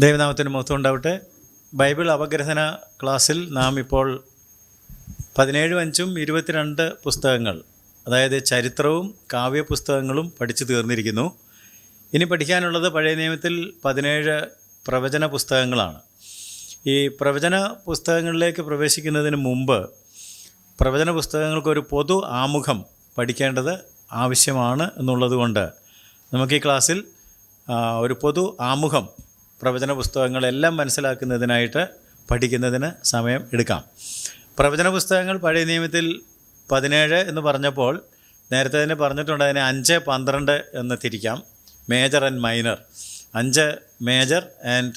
ദൈവനാമത്തിന് മഹത്വം ഉണ്ടാവട്ടെ. ബൈബിൾ അവഗ്രഹന ക്ലാസ്സിൽ നാം ഇപ്പോൾ പതിനേഴും അഞ്ചും ഇരുപത്തിരണ്ട് പുസ്തകങ്ങൾ അതായത് ചരിത്രവും കാവ്യപുസ്തകങ്ങളും പഠിച്ചു തീർന്നിരിക്കുന്നു. ഇനി പഠിക്കാനുള്ളത് പഴയ നിയമത്തിൽ പതിനേഴ് പ്രവചന പുസ്തകങ്ങളാണ്. ഈ പ്രവചന പുസ്തകങ്ങളിലേക്ക് പ്രവേശിക്കുന്നതിന് മുമ്പ് പ്രവചന പുസ്തകങ്ങൾക്കൊരു പൊതു ആമുഖം പഠിക്കേണ്ടത് ആവശ്യമാണ് എന്നുള്ളതുകൊണ്ട് നമുക്ക് ഈ ക്ലാസ്സിൽ ഒരു പൊതു ആമുഖം പ്രവചന പുസ്തകങ്ങളെല്ലാം മനസ്സിലാക്കുന്നതിനായിട്ട് പഠിക്കുന്നതിന് സമയം എടുക്കാം. പ്രവചന പുസ്തകങ്ങൾ പഴയ നിയമത്തിൽ പതിനേഴ് എന്ന് പറഞ്ഞപ്പോൾ നേരത്തെ തന്നെ പറഞ്ഞിട്ടുണ്ട് അതിനെ അഞ്ച് പന്ത്രണ്ട് എന്ന് തിരിക്കാം. Major and minor. അഞ്ച് മേജർ ആൻഡ്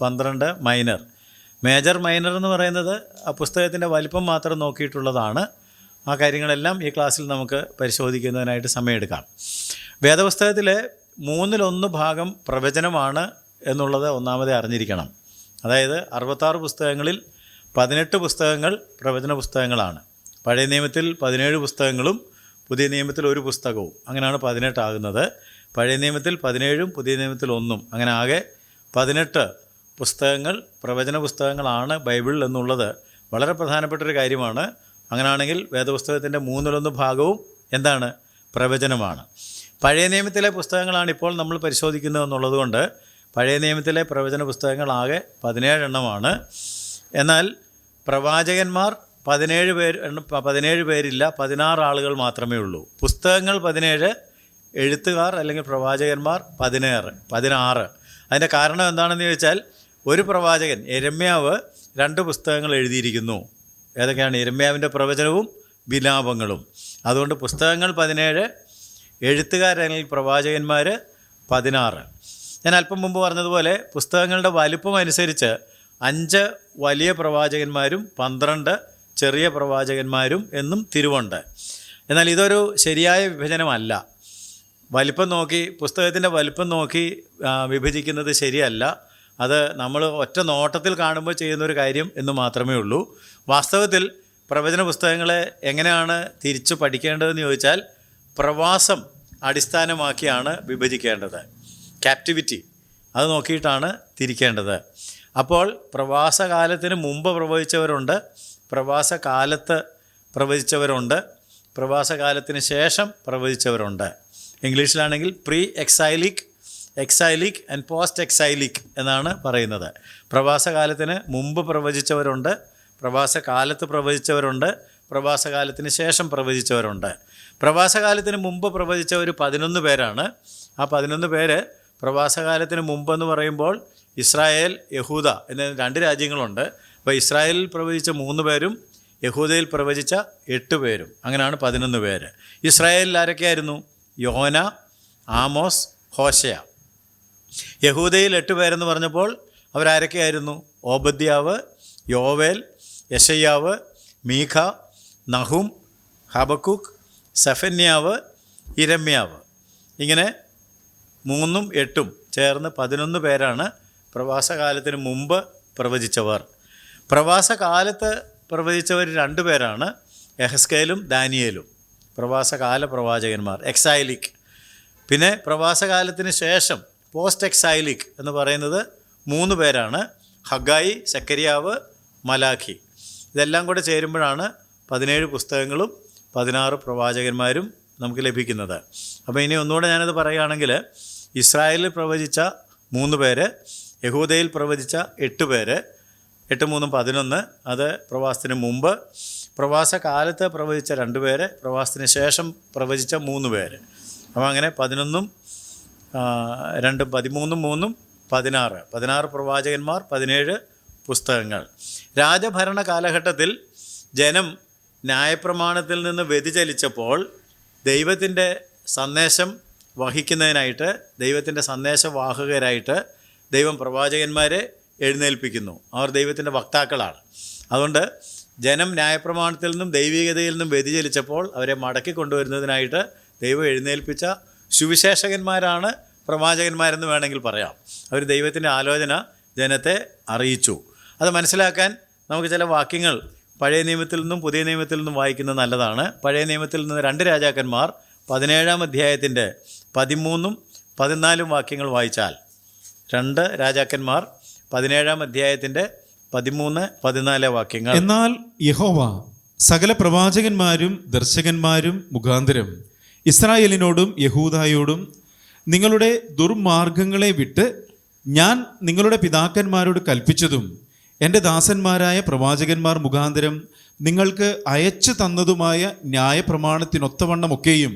പന്ത്രണ്ട് മൈനർ. മേജർ മൈനർ എന്ന് പറയുന്നത് ആ പുസ്തകത്തിന്റെ വലിപ്പം മാത്രം നോക്കിയിട്ടുള്ളതാണ്. ആ കാര്യങ്ങളെല്ലാം ഈ ക്ലാസ്സിൽ നമുക്ക് പരിശോധിക്കുന്നതിനായിട്ട് സമയമെടുക്കാം. വേദപുസ്തകത്തിലെ മൂന്നിലൊന്ന് ഭാഗം പ്രവചനമാണ്. എന്നുള്ളത് ഒന്നാമതേ അറിഞ്ഞിരിക്കണം. അതായത് അറുപത്താറ് പുസ്തകങ്ങളിൽ പതിനെട്ട് പുസ്തകങ്ങൾ പ്രവചന പുസ്തകങ്ങളാണ്. പഴയ നിയമത്തിൽ പതിനേഴ് പുസ്തകങ്ങളും പുതിയ നിയമത്തിൽ ഒരു പുസ്തകവും. അങ്ങനെയാണ് പതിനെട്ടാകുന്നത് പഴയ നിയമത്തിൽ പതിനേഴും പുതിയ നിയമത്തിൽ ഒന്നും. അങ്ങനെ ആകെ പതിനെട്ട് പുസ്തകങ്ങൾ പ്രവചന പുസ്തകങ്ങളാണ് ബൈബിൾ എന്നുള്ളത്. വളരെ പ്രധാനപ്പെട്ട ഒരു കാര്യമാണ്. അങ്ങനെയാണെങ്കിൽ വേദപുസ്തകത്തിന്റെ മൂന്നിലൊന്ന് ഭാഗവും എന്താണ്? പ്രവചനമാണ്. പഴയ നിയമത്തിലെ പുസ്തകങ്ങളാണ് ഇപ്പോൾ നമ്മൾ പരിശോധിക്കുന്നത് എന്നുള്ളത് കൊണ്ട് പഴയ നിയമത്തിലെ പ്രവചന പുസ്തകങ്ങളാകെ പതിനേഴെണ്ണമാണ്. എന്നാൽ പ്രവാചകന്മാർ പതിനേഴ് പേര് പതിനേഴ് പേരില്ല പതിനാറ് ആളുകൾ മാത്രമേ ഉള്ളൂ. പുസ്തകങ്ങൾ പതിനേഴ് എഴുത്തുകാർ അല്ലെങ്കിൽ പ്രവാചകന്മാർ പതിനേറ് പതിനാറ്. അതിന്റെ കാരണം എന്താണെന്ന് ചോദിച്ചാൽ ഒരു പ്രവാചകൻ എരമ്യാവ് രണ്ട് പുസ്തകങ്ങൾ എഴുതിയിരിക്കുന്നു. ഏതൊക്കെയാണ്? എരമ്യാവിന്റെ പ്രവചനവും വിലാപങ്ങളും. അതുകൊണ്ട് പുസ്തകങ്ങൾ പതിനേഴ് എഴുത്തുകാരല്ലെങ്കിൽ പ്രവാചകന്മാർ പതിനാറ്. ഞാൻ അല്പം മുമ്പ് പറഞ്ഞതുപോലെ പുസ്തകങ്ങളുടെ വലുപ്പം അനുസരിച്ച് അഞ്ച് വലിയ പ്രവാചകന്മാരും പന്ത്രണ്ട് ചെറിയ പ്രവാചകന്മാരും എന്നും തിരുവുണ്ട്. എന്നാൽ ഇതൊരു ശരിയായ വിഭജനമല്ല. വലിപ്പം നോക്കി പുസ്തകത്തിന്റെ വലിപ്പം നോക്കി വിഭജിക്കുന്നത് ശരിയല്ല. അത് നമ്മൾ ഒറ്റ നോട്ടത്തിൽ കാണുമ്പോൾ ചെയ്യുന്നൊരു കാര്യം എന്ന് മാത്രമേ ഉള്ളൂ. വാസ്തവത്തിൽ പ്രവചന പുസ്തകങ്ങളെ എങ്ങനെയാണ് തിരിച്ചു പഠിക്കേണ്ടതെന്ന് ചോദിച്ചാൽ പ്രവാസം അടിസ്ഥാനമാക്കിയാണ് വിഭജിക്കേണ്ടത്. ക്യാപ്റ്റിവിറ്റി അത് നോക്കിയിട്ടാണ് തിരിക്കേണ്ടത്. അപ്പോൾ പ്രവാസകാലത്തിന് മുമ്പ് പ്രവചിച്ചവരുണ്ട് പ്രവാസകാലത്ത് പ്രവചിച്ചവരുണ്ട് പ്രവാസകാലത്തിന് ശേഷം പ്രവചിച്ചവരുണ്ട് ഇംഗ്ലീഷിലാണെങ്കിൽ pre exilic exilic and post exilic എന്നാണ് പറയുന്നത്. പ്രവാസകാലത്തിന് മുമ്പ് പ്രവചിച്ചവരുണ്ട് പ്രവാസകാലത്ത് പ്രവചിച്ചവരുണ്ട് പ്രവാസകാലത്തിന് ശേഷം പ്രവചിച്ചവരുണ്ട് പ്രവാസകാലത്തിന് മുമ്പ് പ്രവചിച്ചവർ പതിനൊന്ന് പേരാണ്. ആ പതിനൊന്ന് പേര് പ്രവാസകാലത്തിന് മുമ്പെന്ന് പറയുമ്പോൾ ഇസ്രായേൽ യഹൂദ എന്ന രണ്ട് രാജ്യങ്ങളുണ്ട്. അപ്പോൾ ഇസ്രായേലിൽ പ്രവചിച്ച മൂന്ന് പേരും യഹൂദയിൽ പ്രവചിച്ച എട്ട് പേരും. അങ്ങനെയാണ് പതിനൊന്ന് പേര്. ഇസ്രായേലിൽ ആരൊക്കെയായിരുന്നു? യോന ആമോസ് ഹോശയ. യഹൂദയിൽ എട്ട് പേരെന്ന് പറഞ്ഞപ്പോൾ അവരാരൊക്കെയായിരുന്നു? ഓബദ്യാവ് യോവേൽ യശയ്യാവ് മീഖ നഹും ഹബക്കുക്ക് സഫന്യാവ് ഇരമ്യാവ്. ഇങ്ങനെ മൂന്നും എട്ടും ചേർന്ന് പതിനൊന്ന് പേരാണ് പ്രവാസകാലത്തിന് മുമ്പ് പ്രവചിച്ചവർ. പ്രവാസകാലത്ത് പ്രവചിച്ചവർ രണ്ടു പേരാണ് എഹസ്കേലും ദാനിയേലും. പ്രവാസകാല പ്രവാചകന്മാർ എക്സൈലിക്. പിന്നെ പ്രവാസകാലത്തിന് ശേഷം പോസ്റ്റ് എക്സൈലിക് എന്ന് പറയുന്നത് മൂന്ന് പേരാണ്. ഹഗായി സക്കരിയാവ് മലാഖി. ഇതെല്ലാം കൂടെ ചേരുമ്പോഴാണ് പതിനേഴ് പുസ്തകങ്ങളും പതിനാറ് പ്രവാചകന്മാരും നമുക്ക് ലഭിക്കുന്നത്. അപ്പോൾ ഇനി ഒന്നുകൂടെ ഞാനത് പറയുകയാണെങ്കിൽ ഇസ്രായേലിൽ പ്രവചിച്ച മൂന്ന് പേര് യഹൂദയിൽ പ്രവചിച്ച എട്ട് പേര് എട്ട് മൂന്നും പതിനൊന്ന് അത് പ്രവാസത്തിന് മുമ്പ്. പ്രവാസ കാലത്ത് പ്രവചിച്ച രണ്ട് പേര് പ്രവാസത്തിന് ശേഷം പ്രവചിച്ച മൂന്ന് പേര്. അപ്പോൾ അങ്ങനെ പതിനൊന്നും രണ്ടും പതിമൂന്നും മൂന്നും പതിനാറ്. പതിനാറ് പ്രവാചകന്മാർ പതിനേഴ് പുസ്തകങ്ങൾ. രാജഭരണ കാലഘട്ടത്തിൽ ജനം ന്യായപ്രമാണത്തിൽ നിന്ന് വ്യതിചലിച്ചപ്പോൾ ദൈവത്തിന്റെ സന്ദേശം വഹിക്കുന്നതിനായിട്ട് ദൈവത്തിന്റെ സന്ദേശവാഹകരായിട്ട് ദൈവം പ്രവാചകന്മാരെ എഴുന്നേൽപ്പിക്കുന്നു. അവർ ദൈവത്തിന്റെ വക്താക്കളാണ്. അതുകൊണ്ട് ജനം ന്യായപ്രമാണത്തിൽ നിന്നും ദൈവികതയിൽ നിന്നും വ്യതിചലിച്ചപ്പോൾ അവരെ മടക്കി കൊണ്ടുവരുന്നതിനായിട്ട് ദൈവം എഴുന്നേൽപ്പിച്ച സുവിശേഷകന്മാരാണ് പ്രവാചകന്മാരെന്ന് വേണമെങ്കിൽ പറയാം. അവർ ദൈവത്തിന്റെ ആലോചന ജനത്തെ അറിയിച്ചു. അത് മനസ്സിലാക്കാൻ നമുക്ക് ചില വാക്യങ്ങൾ പഴയ നിയമത്തിൽ നിന്നും പുതിയ നിയമത്തിൽ നിന്നും വായിക്കുന്നത് നല്ലതാണ്. പഴയ നിയമത്തിൽ നിന്ന് രണ്ട് രാജാക്കന്മാർ പതിനേഴാം അധ്യായത്തിന്റെ പതിമൂന്നും പതിനാലും വാക്യങ്ങൾ വായിച്ചാൽ രണ്ട് രാജാക്കന്മാർ പതിനേഴാം അധ്യായത്തിന്റെ പതിമൂന്ന് പതിനാല് വാക്യങ്ങൾ. എന്നാൽ യഹോവ സകല പ്രവാചകന്മാരും ദർശകന്മാരും മുഖാന്തരം ഇസ്രായേലിനോടും യഹൂദായോടും നിങ്ങളുടെ ദുർമാർഗങ്ങളെ വിട്ട് ഞാൻ നിങ്ങളുടെ പിതാക്കന്മാരോട് കൽപ്പിച്ചതും എന്റെ ദാസന്മാരായ പ്രവാചകന്മാർ മുഖാന്തരം നിങ്ങൾക്ക് അയച്ചു തന്നതുമായ ന്യായപ്രമാണത്തിനൊത്തവണ്ണമൊക്കെയും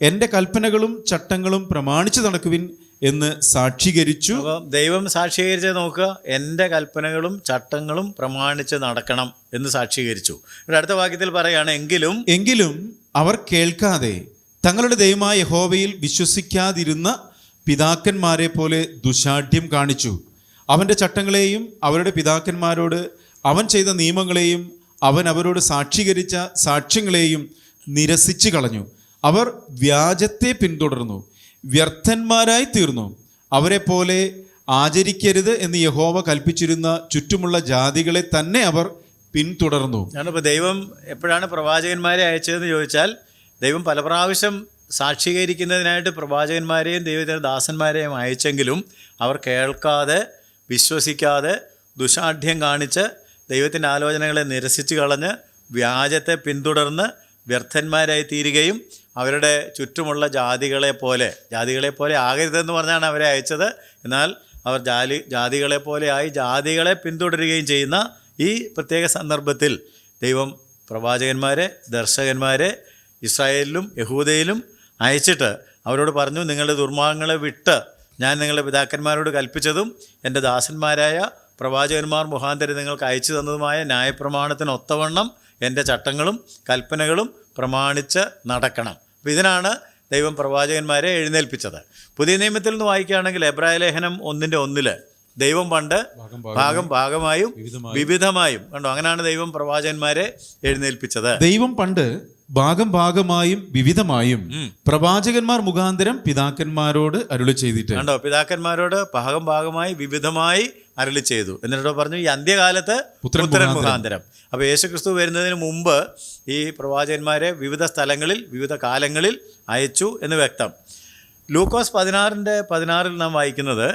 എന്റെ കൽപ്പനകളും ചട്ടങ്ങളും പ്രമാണിച്ചു നടക്കുവിൻ എന്ന് സാക്ഷീകരിച്ചു. ദൈവം സാക്ഷീകരിച്ച് നോക്കുക എന്റെ കൽപ്പനകളും ചട്ടങ്ങളും പ്രമാണിച്ച് നടക്കണം എന്ന് സാക്ഷീകരിച്ചു. ഇവിടെ അടുത്ത വാക്യത്തിൽ പറയുകയാണ് എങ്കിലും എങ്കിലും അവർ കേൾക്കാതെ തങ്ങളുടെ ദൈവമായ യഹോവയിൽ വിശ്വസിക്കാതിരുന്ന പിതാക്കന്മാരെ പോലെ ദുശാഠ്യം കാണിച്ചു. അവന്റെ ചട്ടങ്ങളെയും അവരുടെ പിതാക്കന്മാരോട് അവൻ ചെയ്ത നിയമങ്ങളെയും അവൻ അവരോട് സാക്ഷീകരിച്ച സാക്ഷ്യങ്ങളെയും നിരസിച്ചു കളഞ്ഞു. അവർ വ്യാജത്തെ പിന്തുടർന്നു വ്യർത്ഥന്മാരായി തീർന്നു. അവരെ പോലെ ആചരിക്കരുത് എന്ന് യഹോവ കൽപ്പിച്ചിരുന്ന ചുറ്റുമുള്ള ജാതികളെ തന്നെ അവർ പിന്തുടർന്നു. ഞാനിപ്പോൾ ദൈവം എപ്പോഴാണ് പ്രവാചകന്മാരെ അയച്ചതെന്ന് ചോദിച്ചാൽ ദൈവം പല പ്രാവശ്യം സാക്ഷീകരിക്കുന്നതിനായിട്ട് പ്രവാചകന്മാരെയും ദൈവത്തിന്റെ ദാസന്മാരെയും അയച്ചെങ്കിലും അവർ കേൾക്കാതെ വിശ്വസിക്കാതെ ദുശാഠ്യം കാണിച്ച് ദൈവത്തിന്റെ ആലോചനകളെ നിരസിച്ച് കളഞ്ഞ് വ്യാജത്തെ പിന്തുടർന്ന് വ്യർത്ഥന്മാരായി തീരുകയും അവരുടെ ചുറ്റുമുള്ള ജാതികളെ പോലെ ജാതികളെ പോലെ ആകരുതെന്ന് പറഞ്ഞാണ് അവരെ അയച്ചത്. എന്നാൽ അവർ ജാതി ജാതികളെ ആയി ജാതികളെ പിന്തുടരുകയും ചെയ്യുന്ന ഈ പ്രത്യേക സന്ദർഭത്തിൽ ദൈവം പ്രവാചകന്മാരെ ദർശകന്മാരെ ഇസ്രായേലിലും യഹൂദയിലും അയച്ചിട്ട് അവരോട് പറഞ്ഞു നിങ്ങളുടെ ദുർമാർഗങ്ങളെ വിട്ട് ഞാൻ നിങ്ങളുടെ പിതാക്കന്മാരോട് കൽപ്പിച്ചതും എന്റെ ദാസന്മാരായ പ്രവാചകന്മാർ മുഖാന്തരം നിങ്ങൾക്ക് അയച്ചു തന്നതുമായ ന്യായപ്രമാണത്തിന് ഒത്തവണ്ണം എന്റെ ചട്ടങ്ങളും കൽപ്പനകളും പ്രമാണിച്ച് നടക്കണം. അപ്പോൾ ഇതിനാണ് ദൈവം പ്രവാചകന്മാരെ എഴുന്നേൽപ്പിച്ചത്. പുതിയ നിയമത്തിൽ നിന്ന് വായിക്കുകയാണെങ്കിൽ എബ്രായ ലേഖനം ഒന്നിന്റെ ഒന്നിൽ ദൈവം പണ്ട് ഭാഗം ഭാഗമായും വിവിധമായും കണ്ടോ? അങ്ങനെയാണ് ദൈവം പ്രവാചകന്മാരെ എഴുന്നേൽപ്പിച്ചത്. ദൈവം പണ്ട് ഭാഗം ഭാഗമായും വിവിധമായും പ്രവാചകന്മാർ മുഖാന്തരം പിതാക്കന്മാരോട് അരുളി ചെയ്തിട്ട്. കണ്ടോ? പിതാക്കന്മാരോട് ഭാഗം ഭാഗമായി വിവിധമായി അരളി ചെയ്തു. എന്നിട്ടോ പറഞ്ഞു ഈ അന്ത്യകാലത്ത് പുത്രൻ മുഖാന്തരം. അപ്പോൾ യേശുക്രിസ്തു വരുന്നതിന് മുമ്പ് ഈ പ്രവാചകന്മാരെ വിവിധ സ്ഥലങ്ങളിൽ വിവിധ കാലങ്ങളിൽ അയച്ചു എന്ന് വ്യക്തം. ലൂക്കോസ് പതിനാറിന്റെ പതിനാറിൽ നാം വായിക്കുന്നത്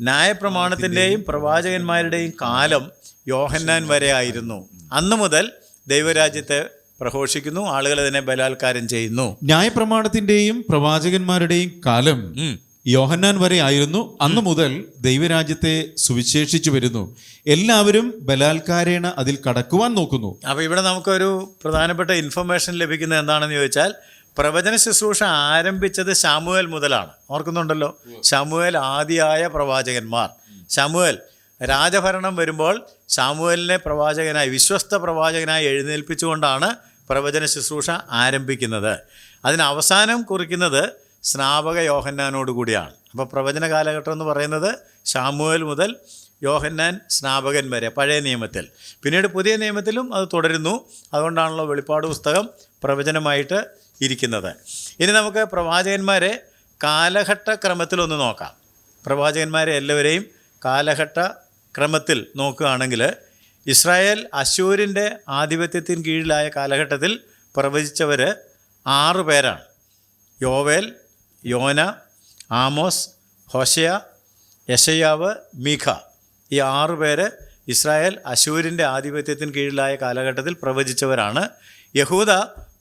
ന്യായപ്രമാണത്തിന്റെയും പ്രവാചകന്മാരുടെയും കാലം യോഹന്നാൻ വരെ ആയിരുന്നു. അന്നു മുതൽ ദൈവരാജ്യത്തെ പ്രഘോഷിക്കുന്നു ആളുകൾ അതിനെ ബലാത്കാരം ചെയ്യുന്നു. ന്യായപ്രമാണത്തിന്റെയും പ്രവാചകന്മാരുടെയും കാലം യോഹന്നാൻ വരെ ആയിരുന്നു. അന്നു മുതൽ ദൈവരാജ്യത്തെ സുവിശേഷിച്ചു വരുന്നു. എല്ലാവരും ബലാത്കാരേണ അതിൽ കടക്കുവാൻ നോക്കുന്നു. അപ്പോൾ ഇവിടെ നമുക്കൊരു പ്രധാനപ്പെട്ട ഇൻഫർമേഷൻ ലഭിക്കുന്നത് എന്താണെന്ന് ചോദിച്ചാൽ പ്രവചന ശുശ്രൂഷ ആരംഭിച്ചത് ശാമുവേൽ മുതലാണ്. ഓർക്കുന്നുണ്ടല്ലോ? ശാമുവേൽ ആദിയായ പ്രവാചകന്മാർ. ശാമുവേൽ രാജഭരണം വരുമ്പോൾ ശാമുവേലിനെ പ്രവാചകനായി വിശ്വസ്ത പ്രവാചകനായി എഴുന്നേൽപ്പിച്ചുകൊണ്ടാണ് പ്രവചന ശുശ്രൂഷ ആരംഭിക്കുന്നത്. അതിന് അവസാനം കുറിക്കുന്നത് സ്നാപക യോഹന്നാനോട് കൂടിയാണ്. അപ്പോൾ പ്രവചന കാലഘട്ടം എന്ന് പറയുന്നത് ഷാമുവൽ മുതൽ യോഹന്നാൻ സ്നാപകൻ വരെ പഴയ നിയമത്തിൽ. പിന്നീട് പുതിയ നിയമത്തിലും അത് തുടരുന്നു. അതുകൊണ്ടാണല്ലോ വെളിപ്പാട് പുസ്തകം പ്രവചനമായിട്ട് ഇരിക്കുന്നത്. ഇനി നമുക്ക് പ്രവാചകന്മാരെ കാലഘട്ട ക്രമത്തിലൊന്ന് നോക്കാം. പ്രവാചകന്മാരെ എല്ലാവരെയും കാലഘട്ട ക്രമത്തിൽ നോക്കുകയാണെങ്കിൽ ഇസ്രായേൽ അശൂരിന്റെ ആധിപത്യത്തിന് കീഴിലായ കാലഘട്ടത്തിൽ പ്രവചിച്ചവർ ആറ് പേരാണ്. യോവേൽ യോന ആമോസ് ഹോഷയ യശയാവ് മീഖ. ഈ ആറു പേര് ഇസ്രായേൽ അശൂരിന്റെ ആധിപത്യത്തിന് കീഴിലായ കാലഘട്ടത്തിൽ പ്രവചിച്ചവരാണ്. യഹൂദ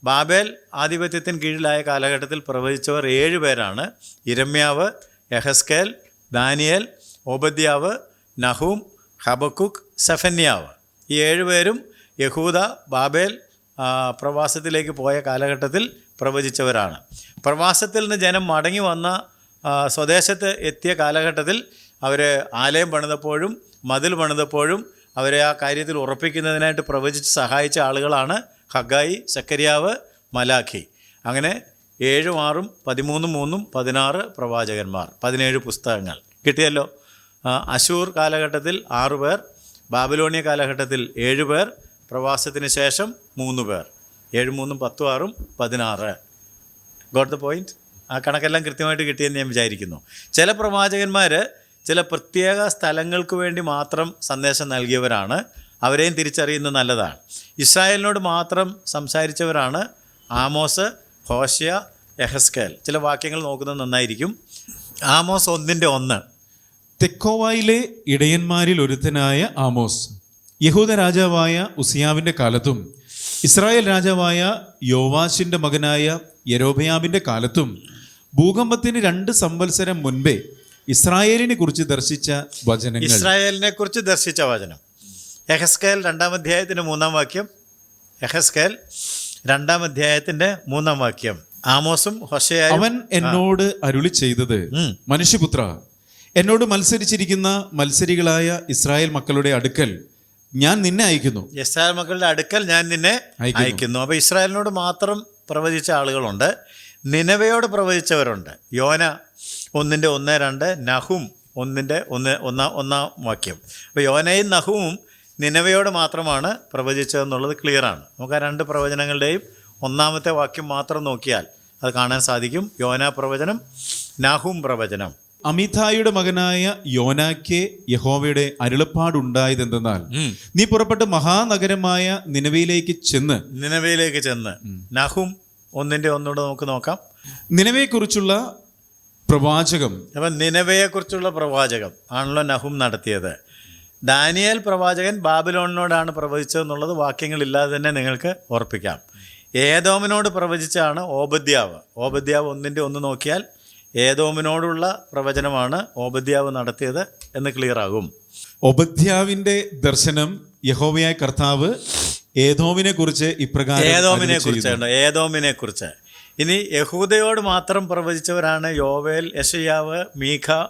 ബാബേൽ ആധിപത്യത്തിന് കീഴിലായ കാലഘട്ടത്തിൽ പ്രവചിച്ചവർ ഏഴ് പേരാണ്. ഇരമ്യാവ് യഹസ്കേൽ ദാനിയേൽ ഓബദ്യാവ് നഹൂം ഹബക്കുക്ക് സഫന്യാവ്. ഈ ഏഴുപേരും യഹൂദ ബാബേൽ പ്രവാസത്തിലേക്ക് പോയ കാലഘട്ടത്തിൽ പ്രവചിച്ചവരാണ്. പ്രവാസത്തിൽ നിന്ന് ജനം മടങ്ങി വന്ന സ്വദേശത്ത് എത്തിയ കാലഘട്ടത്തിൽ അവർ ആലയം പണിതപ്പോഴും മതിൽ പണിതപ്പോഴും അവരെ ആ കാര്യത്തിൽ ഉറപ്പിക്കുന്നതിനായിട്ട് പ്രവചിച്ച് സഹായിച്ച ആളുകളാണ് ഹഗായി സക്കരിയാവ് മലാഖി. അങ്ങനെ ഏഴും ആറും പതിമൂന്നും മൂന്നും പതിനാറ് പ്രവാചകന്മാർ പതിനേഴ് പുസ്തകങ്ങൾ കിട്ടിയല്ലോ. അശൂർ കാലഘട്ടത്തിൽ ആറു പേർ ബാബിലോണിയ കാലഘട്ടത്തിൽ ഏഴ് പേർ പ്രവാസത്തിന് ശേഷം മൂന്ന് പേർ. ഏഴ് മൂന്നും പത്തും ആറും പതിനാറ്. ഗോട്ട് ദ പോയിന്റ് ആ കണക്കെല്ലാം കൃത്യമായിട്ട് കിട്ടിയെന്ന് ഞാൻ വിചാരിക്കുന്നു. ചില പ്രവാചകന്മാർ ചില പ്രത്യേക സ്ഥലങ്ങൾക്ക് വേണ്ടി മാത്രം സന്ദേശം നൽകിയവരാണ്. അവരെയും തിരിച്ചറിയുന്നത് നല്ലതാണ്. ഇസ്രായേലിനോട് മാത്രം സംസാരിച്ചവരാണ് ആമോസ് ഹോഷ്യ എഹസ്കേൽ. ചില വാക്യങ്ങൾ നോക്കുന്നത് നന്നായിരിക്കും. ആമോസ് ഒന്നിന്റെ ഒന്ന്. തെക്കോവായിലെ ഇടയന്മാരിൽ ഒരുത്തനായ ആമോസ് യഹൂദ രാജാവായ ഉസിയാവിന്റെ കാലത്തും ഇസ്രായേൽ രാജാവായ യോവാശിന്റെ മകനായ യരോബയാമിന്റെ കാലത്തും ഭൂകമ്പത്തിന് രണ്ട് സംവത്സരം മുൻപേ ഇസ്രായേലിനെ കുറിച്ച് ദർശിച്ച വചനങ്ങൾ. ഇസ്രായേലിനെ കുറിച്ച് ദർശിച്ച വചനം. യഹസ്കേൽ രണ്ടാം അധ്യായത്തിന്റെ മൂന്നാം വാക്യം. യഹസ്കേൽ രണ്ടാം അധ്യായത്തിന്റെ മൂന്നാം വാക്യം. ആമോസും ഹൊശയായും അവൻ എന്നോട് അരുളി ചെയ്തത് മനുഷ്യപുത്ര എന്നോട് മത്സരിച്ചിരിക്കുന്ന മത്സരികളായ ഇസ്രായേൽ മക്കളുടെ അടുക്കൽ ഞാൻ നിന്നെ അയക്കുന്നു. ഇസ്രായേൽ മക്കളുടെ അടുക്കൽ ഞാൻ നിന്നെ അയക്കുന്നു. അപ്പോൾ ഇസ്രായേലിനോട് മാത്രം പ്രവചിച്ച ആളുകളുണ്ട്. നിനവയോട് പ്രവചിച്ചവരുണ്ട്. യോന ഒന്നിന്റെ ഒന്ന് രണ്ട് നഹും ഒന്നിന്റെ ഒന്ന് ഒന്നാം ഒന്നാം വാക്യം. അപ്പോൾ യോനയും നഹുവും നിനവയോട് മാത്രമാണ് പ്രവചിച്ചതെന്നുള്ളത് ക്ലിയറാണ് നമുക്ക് ആ രണ്ട് പ്രവചനങ്ങളുടെയും ഒന്നാമത്തെ വാക്യം മാത്രം നോക്കിയാൽ അത് കാണാൻ സാധിക്കും. യോന പ്രവചനം നാഹും പ്രവചനം. അമിതായുടെ മകനായ യോനാക്ക് യഹോവയുടെ അരുളപ്പാടുണ്ടായത് എന്തെന്നാൽ നീ പുറപ്പെട്ട് മഹാനഗരമായ നിലവിലേക്ക് ചെന്ന് നിലവിലേക്ക് ചെന്ന്. നഹും ഒന്നിന്റെ ഒന്നുകൂടെ നമുക്ക് നോക്കാം. നിലവയെക്കുറിച്ചുള്ള പ്രവാചകം. അപ്പം നിലവയെക്കുറിച്ചുള്ള പ്രവാചകം ആണല്ലോ നഹും നടത്തിയത്. ദാനിയേൽ പ്രവാചകൻ ബാബിലോണിനോടാണ് പ്രവചിച്ചതെന്നുള്ളത് വാക്യങ്ങളില്ലാതെ തന്നെ നിങ്ങൾക്ക് ഓർപ്പിക്കാം. ഏതോമിനോട് പ്രവചിച്ചാണ് ഓബദ്യാവ്. ഓബദ്യാവ് ഒന്നിന്റെ ഒന്ന് നോക്കിയാൽ ഏതോമിനോടുള്ള പ്രവചനമാണ് ഓബദ്യാവ് നടത്തിയത് എന്ന് ക്ലിയർ ആകും ഒബദ്യാവിന്റെ ദർശനം യഹോവയായ കർത്താവ് ഏതോമിനെ കുറിച്ച് ഇപ്രകാരം ഏതോമിനെ കുറിച്ച്. കുറിച്ചാണ് ഏതോമിനെ കുറിച്ച്. ഇനി യഹൂദയോട് മാത്രം പ്രവചിച്ചവരാണ് യോവേൽ യശയാവ് മീഖ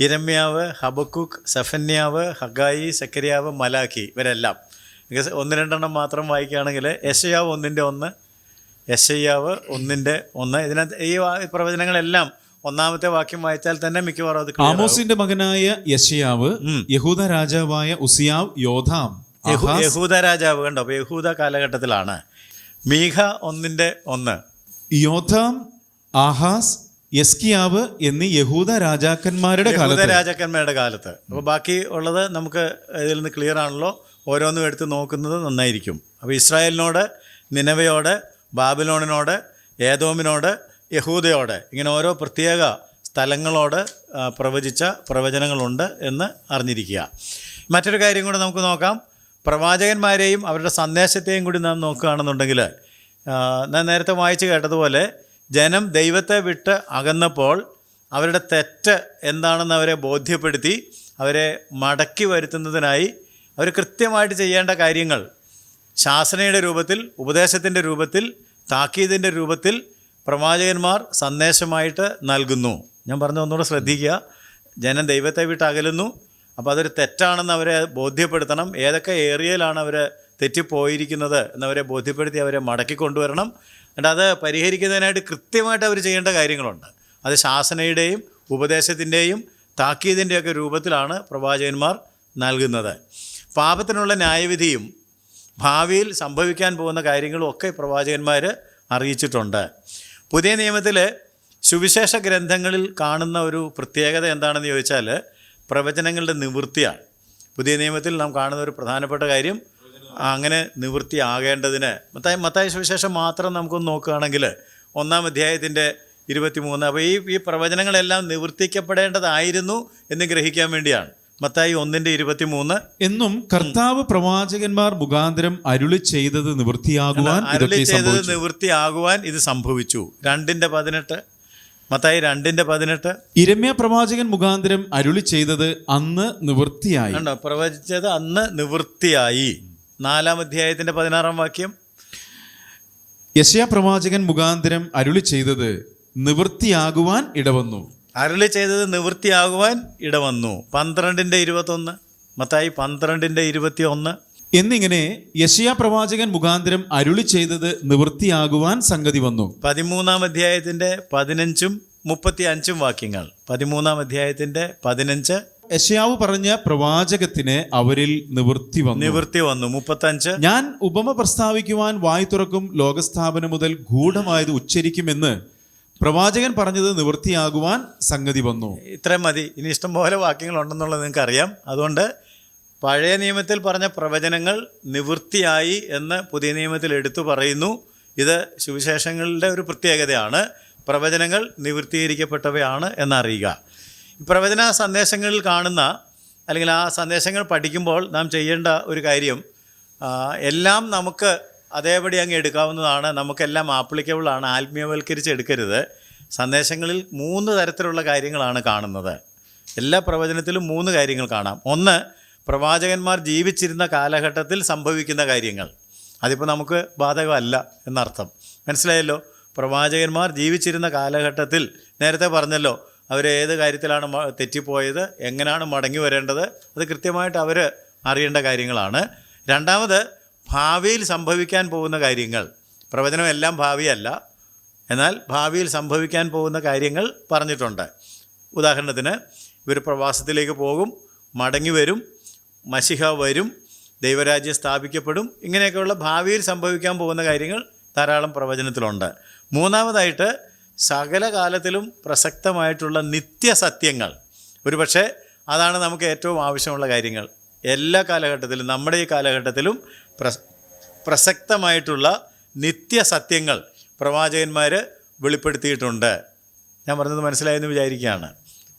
ഇരമ്യാവ് ഹബക്കുക്ക് സഫന്യാവ് ഹഗായി സക്കരിയാവ് മലാഖി ഇവരെല്ലാം. ഒന്ന് രണ്ടെണ്ണം മാത്രം വായിക്കുകയാണെങ്കിൽ യശയാവ് ഒന്നിന്റെ ഒന്ന് യശയ്യാവ് ഒന്നിന്റെ ഒന്ന്. ഇതിനകത്ത് ഈ പ്രവചനങ്ങളെല്ലാം ഒന്നാമത്തെ വാക്യം വായിച്ചാൽ തന്നെ മിക്കവാറും അത്. ആമോസിന്റെ മകനായ യശയാവ് യഹൂദ രാജാവായ ഉസിയാവ് യോധാം യഹൂ- യഹൂദ രാജാവ് കണ്ടോ? അപ്പോൾ യഹൂദ കാലഘട്ടത്തിലാണ്. മീഹ ഒന്നിന്റെ ഒന്ന്. യോധാം ആഹാസ് യസ്കിയാവ് എന്നീ യഹൂദ രാജാക്കന്മാരുടെ യഹൂദ രാജാക്കന്മാരുടെ കാലത്ത്. അപ്പോൾ ബാക്കി ഉള്ളത് നമുക്ക് ഇതിൽ നിന്ന് ക്ലിയർ ആണല്ലോ. ഓരോന്നും എടുത്ത് നോക്കുന്നത് നന്നായിരിക്കും. അപ്പോൾ ഇസ്രായേലിനോട് നിനവയോട് ബാബിലോണിനോട് ഏതോമിനോട് യഹൂദയോട് ഇങ്ങനെ ഓരോ പ്രത്യേക സ്ഥലങ്ങളോട് പ്രവചിച്ച പ്രവചനങ്ങളുണ്ട് എന്ന് അറിഞ്ഞിരിക്കുക. മറ്റൊരു കാര്യം കൂടെ നമുക്ക് നോക്കാം. പ്രവാചകന്മാരെയും അവരുടെ സന്ദേശത്തെയും കൂടി നാം നോക്കുകയാണെന്നുണ്ടെങ്കിൽ ഞാൻ നേരത്തെ വായിച്ചു കേട്ടതുപോലെ ജനം ദൈവത്തെ വിട്ട് അകന്നപ്പോൾ അവരുടെ തെറ്റ് എന്താണെന്ന് അവരെ ബോധ്യപ്പെടുത്തി അവരെ മടക്കി വരുത്തുന്നതിനായി അവർ കൃത്യമായിട്ട് ചെയ്യേണ്ട കാര്യങ്ങൾ ശാസനയുടെ രൂപത്തിൽ ഉപദേശത്തിന്റെ രൂപത്തിൽ താക്കീതിന്റെ രൂപത്തിൽ പ്രവാചകന്മാർ സന്ദേശമായിട്ട് നൽകുന്നു. ഞാൻ പറഞ്ഞ ഒന്നുകൂടെ ശ്രദ്ധിക്കുക. ജനം ദൈവത്തെ വിട്ട് അകലുന്നു. അപ്പോൾ അതൊരു തെറ്റാണെന്ന് അവരെ ബോധ്യപ്പെടുത്തണം. ഏതൊക്കെ ഏരിയയിലാണ് അവർ തെറ്റിപ്പോയിരിക്കുന്നത് എന്നവരെ ബോധ്യപ്പെടുത്തി അവരെ മടക്കി കൊണ്ടുവരണം. എന്നിട്ട് അത് പരിഹരിക്കുന്നതിനായിട്ട് കൃത്യമായിട്ട് അവർ ചെയ്യേണ്ട കാര്യങ്ങളുണ്ട്. അത് ശാസനയുടെയും ഉപദേശത്തിന്റെയും താക്കീതിന്റെയൊക്കെ രൂപത്തിലാണ് പ്രവാചകന്മാർ നൽകുന്നത്. പാപത്തിനുള്ള ന്യായവിധിയും ഭാവിയിൽ സംഭവിക്കാൻ പോകുന്ന കാര്യങ്ങളും ഒക്കെ പ്രവാചകന്മാർ അറിയിച്ചിട്ടുണ്ട്. പുതിയ നിയമത്തിൽ സുവിശേഷ ഗ്രന്ഥങ്ങളിൽ കാണുന്ന ഒരു പ്രത്യേകത എന്താണെന്ന് ചോദിച്ചാൽ പ്രവചനങ്ങളുടെ നിവൃത്തിയാണ്. പുതിയ നിയമത്തിൽ നാം കാണുന്ന ഒരു പ്രധാനപ്പെട്ട കാര്യം അങ്ങനെ നിവൃത്തിയാകേണ്ടതിന് മത്തായ മത്തായ സുവിശേഷം മാത്രം നമുക്കൊന്ന് നോക്കുകയാണെങ്കിൽ ഒന്നാം അധ്യായത്തിന്റെ ഇരുപത്തി മൂന്ന് അപ്പോൾ ഈ ഈ പ്രവചനങ്ങളെല്ലാം നിവർത്തിക്കപ്പെടേണ്ടതായിരുന്നു എന്ന് ഗ്രഹിക്കാൻ വേണ്ടിയാണ്. മത്തായി ഒന്നിന്റെ ഇരുപത്തി മൂന്ന് എന്നും കർത്താവ് പ്രവാചകന്മാർ മുഖാന്തരം അരുളി ചെയ്തത് നിവൃത്തിയാകുവാൻ അരുളി ചെയ്തത് നിവൃത്തിയാകുവാൻ ഇത് സംഭവിച്ചു. രണ്ടിന്റെ പതിനെട്ട്. മത്തായി രണ്ടിന്റെ പതിനെട്ട്. ഇരമ്യ പ്രവാചകൻ മുഖാന്തരം അരുളി ചെയ്തത് അന്ന് നിവൃത്തിയായി. പ്രവചിച്ചത് അന്ന് നിവൃത്തിയായി. നാലാം അധ്യായത്തിന്റെ പതിനാറാം വാക്യം. യശയ പ്രവാചകൻ മുഖാന്തരം അരുളി ചെയ്തത് നിവൃത്തിയാകുവാൻ ഇടവന്നു. അരുളി ചെയ്തത് നിവൃത്തിയാകുവാൻ ഇടവന്നു. പന്ത്രണ്ടിന്റെ ഇരുപത്തൊന്ന് മത്തായി പന്ത്രണ്ടിന്റെ ഇരുപത്തി ഒന്ന് എന്നിങ്ങനെ യശയാ പ്രവാചകൻ മുഖാന്തരം അരുളി ചെയ്തത് നിവൃത്തിയാകുവാൻ സംഗതി വന്നു. പതിമൂന്നാം അധ്യായത്തിന്റെ പതിനഞ്ചും മുപ്പത്തി അഞ്ചും വാക്യങ്ങൾ. പതിമൂന്നാം അധ്യായത്തിന്റെ പതിനഞ്ച്. യശയാവ് പറഞ്ഞ പ്രവാചകത്തിന് അവരിൽ നിവൃത്തി വന്നു. നിവൃത്തി വന്നു. മുപ്പത്തഞ്ച്. ഞാൻ ഉപമ പ്രസ്താവിക്കുവാൻ വായി തുറക്കും ലോകസ്ഥാപനം മുതൽ ഗൂഢമായത് ഉച്ചരിക്കുമെന്ന് പ്രവാചകൻ പറഞ്ഞത് നിവൃത്തിയാകുവാൻ സംഗതി വന്നു. ഇത്രയും മതി. ഇനി ഇഷ്ടംപോലെ വാക്യങ്ങളുണ്ടെന്നുള്ളത് നിങ്ങൾക്ക് അറിയാം അതുകൊണ്ട് പഴയ നിയമത്തിൽ പറഞ്ഞ പ്രവചനങ്ങൾ നിവൃത്തിയായി എന്ന് പുതിയ നിയമത്തിൽ എടുത്തു പറയുന്നു. ഇത് സുവിശേഷങ്ങളുടെ ഒരു പ്രത്യേകതയാണ്. പ്രവചനങ്ങൾ നിവൃത്തീകരിക്കപ്പെട്ടവയാണ് എന്നറിയുക. പ്രവചന സന്ദേശങ്ങളിൽ കാണുന്ന അല്ലെങ്കിൽ ആ സന്ദേശങ്ങൾ പഠിക്കുമ്പോൾ നാം ചെയ്യേണ്ട ഒരു കാര്യം എല്ലാം നമുക്ക് അതേപടി അങ്ങ് എടുക്കാവുന്നതാണ്. നമുക്കെല്ലാം ആപ്ലിക്കബിൾ ആണ്. ആത്മീയവൽക്കരിച്ച് എടുക്കരുത്. സന്ദേശങ്ങളിൽ മൂന്ന് തരത്തിലുള്ള കാര്യങ്ങളാണ് കാണുന്നത്. എല്ലാ പ്രവചനത്തിലും മൂന്ന് കാര്യങ്ങൾ കാണാം. ഒന്ന് പ്രവാചകന്മാർ ജീവിച്ചിരുന്ന കാലഘട്ടത്തിൽ സംഭവിക്കുന്ന കാര്യങ്ങൾ. അതിപ്പോൾ നമുക്ക് ബാധകമല്ല എന്നർത്ഥം. മനസ്സിലായല്ലോ? പ്രവാചകന്മാർ ജീവിച്ചിരുന്ന കാലഘട്ടത്തിൽ നേരത്തെ പറഞ്ഞല്ലോ അവർ ഏത് കാര്യത്തിലാണ് തെറ്റിപ്പോയത് എങ്ങനെയാണ് മടങ്ങി വരേണ്ടത് അത് കൃത്യമായിട്ട് അവർ അറിയേണ്ട കാര്യങ്ങളാണ്. രണ്ടാമത് ഭാവിയിൽ സംഭവിക്കാൻ പോകുന്ന കാര്യങ്ങൾ. പ്രവചനമെല്ലാം ഭാവിയല്ല. എന്നാൽ ഭാവിയിൽ സംഭവിക്കാൻ പോകുന്ന കാര്യങ്ങൾ പറഞ്ഞിട്ടുണ്ട്. ഉദാഹരണത്തിന് ഇവർ പ്രവാസത്തിലേക്ക് പോകും മടങ്ങി വരും മഷിഹ വരും ദൈവരാജ്യം സ്ഥാപിക്കപ്പെടും ഇങ്ങനെയൊക്കെയുള്ള ഭാവിയിൽ സംഭവിക്കാൻ പോകുന്ന കാര്യങ്ങൾ ധാരാളം പ്രവചനത്തിലുണ്ട്. മൂന്നാമതായിട്ട് സകല കാലത്തിലും പ്രസക്തമായിട്ടുള്ള നിത്യസത്യങ്ങൾ. ഒരുപക്ഷെ അതാണ് നമുക്ക് ഏറ്റവും ആവശ്യമുള്ള കാര്യങ്ങൾ. എല്ലാ കാലഘട്ടത്തിലും നമ്മുടെ ഈ കാലഘട്ടത്തിലും പ്രസക്തമായിട്ടുള്ള നിത്യസത്യങ്ങൾ പ്രവാചകന്മാർ വെളിപ്പെടുത്തിയിട്ടുണ്ട്. ഞാൻ പറഞ്ഞത് മനസ്സിലായെന്ന് വിചാരിക്കുകയാണ്.